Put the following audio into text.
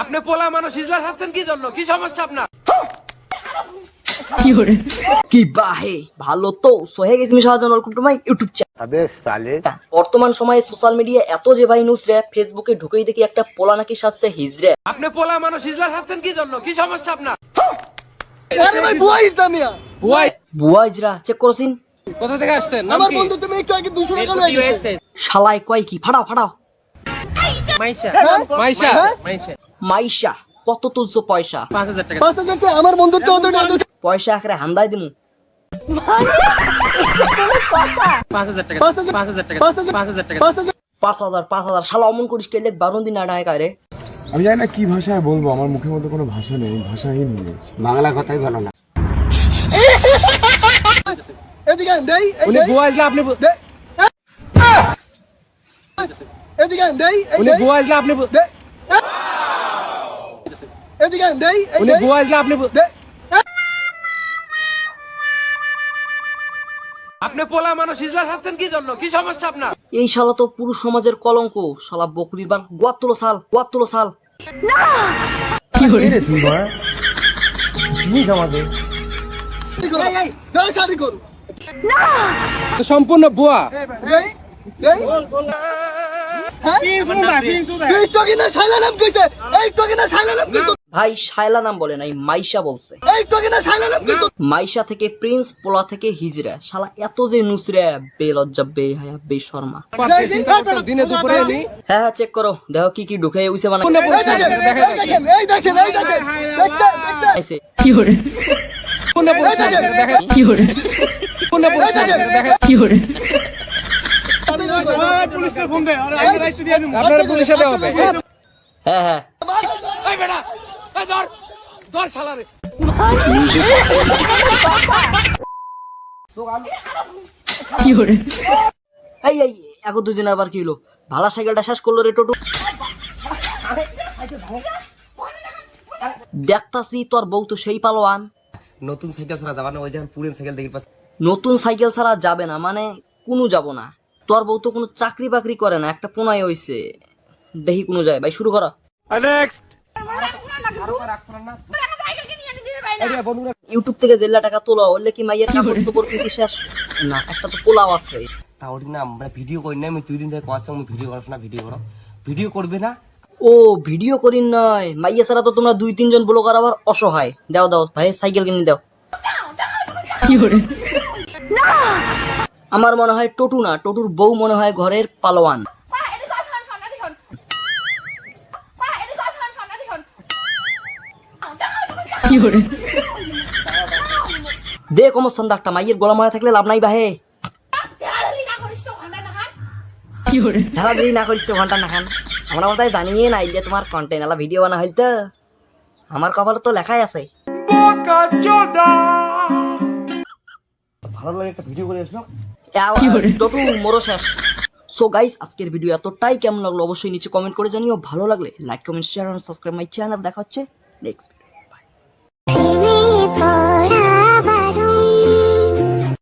আপনি পোলা মানুষ ইজলাস আছেন কি জন্য? কি সমস্যা আপনার? কি কয় কি? ফাড়া ফাড়া কত তুলছো পয়সা? পাঁচ হাজার টাকা। আমার বন্ধুর তো ওদের ওদের- পয়সা আখরে হান্দাই দিমু। পাঁচ হাজার পাঁচ হাজার পাঁচ হাজার পাঁচ হাজার পাঁচ হাজার পাঁচ হাজার শালা অমন করিস কেলে বারণ দিন আড়াই কারে আমি জানি না কি ভাষায় বলব আমার মুখের মধ্যে কোনো ভাষা নেই ভাষাহীন হয়ে বাংলা কথাই ভালো না এদিকে দেই উনি আসলে আপনি এদিকে দেই উনি আসলে আপনি দে এদিকে আন, দেই এই উনি বুয়া আসলে আপনি আপনি পোলা মানুষ হিজলা খাচ্ছেন কি জন্য? কি সমস্যা আপনার? এই শালা তো পুরুষ সমাজের কলঙ্ক। শালা বকরির বান সাল সাল। দেই শাড়ি কর সম্পূর্ণ বুয়া। দেই দেই। হ্যাঁ? এই তো কিনা শাইলা নাম কইছে এই তো কিনা শাইলা নাম কইছে। ভাই শায়লা নাম বলে নাই মাইশা বলছে। এই তো কিনা শাইলা নাম কইছে মাইশা থেকে প্রিন্স পোলা থেকে হিজরা। শালা এত যে নুসরে বে লজ্জা বে হায়া বে শর্মা দিনে দুপুরে এলি। হ্যাঁ হ্যাঁ চেক করো। দেখো কি কি ঢুকে উইছে বানা কোনে এই পরিষ্কার দেখেন করে দেখা এই দেখেন। এই দেখেন এই দেখেন। দেখছেন দেখছেন? আইছে কোনে পরিষ্কার করে দেখা কোনে পরিষ্কার করে দেখা আপনার পুলিশে দেওয়া হবে। হ্যাঁ হ্যাঁ। এই বেটা এই ধর ধর শালারে এই এই এখন দুদিন আবার কি হলো? ভালা সাইকেলটা শেষ করল রে টোটু। দেখতাছি তোর বউ তো সেই পালোয়ান। নতুন সাইকেল ছাড়া যাবা না ওই যখন পুরেন সাইকেল দেখি নতুন সাইকেল ছাড়া যাবে না মানে কোনো যাব না। তোর বউ তো কোনো চাকরি বাকরি করে না একটা পোনাই হইছে। দেখি কোনো যায়। ভাই শুরু করা। ইউটিউব থেকে জেলা টাকা তোলা হলে কি মাইয়ের কাপড় চোপড় কিন্তু শেষ? না একটা তো পোলাও আছে। তা ওটি না মানে ভিডিও করি না আমি দুই দিন কোয়াচ্ছি আমি ভিডিও করো না ভিডিও করো। ভিডিও করবে না? ও ভিডিও করিন নয় মাইয়া ছাড়া তো তোমরা দুই তিনজন ব্লগার আবার অসহায়। দাও দাও ভাই সাইকেল কিনে দাও। আমার মনে হয় টটু না টটুর বউ মনে হয় ঘরের পালোয়ান। দেখ মাইয়ের মারা থাকলে লাভ নাই বাহে। না করিস তো ঘণ্টা না খান। আমরা বোধহয় জানিয়ে না তোমার কন্টেন্ট এলা ভিডিও বানা হইল তো। আমার কপাল তো লেখাই আছে। ভালো লাগে একটা ভিডিও করে আসলো। সো গাইস আজকের ভিডিও এতটাই কেমন লাগল অবশ্যই নিচে কমেন্ট করে জানিও। ভালো লাগলে like comment share subscribe my channel দেখা হচ্ছে নেক্সট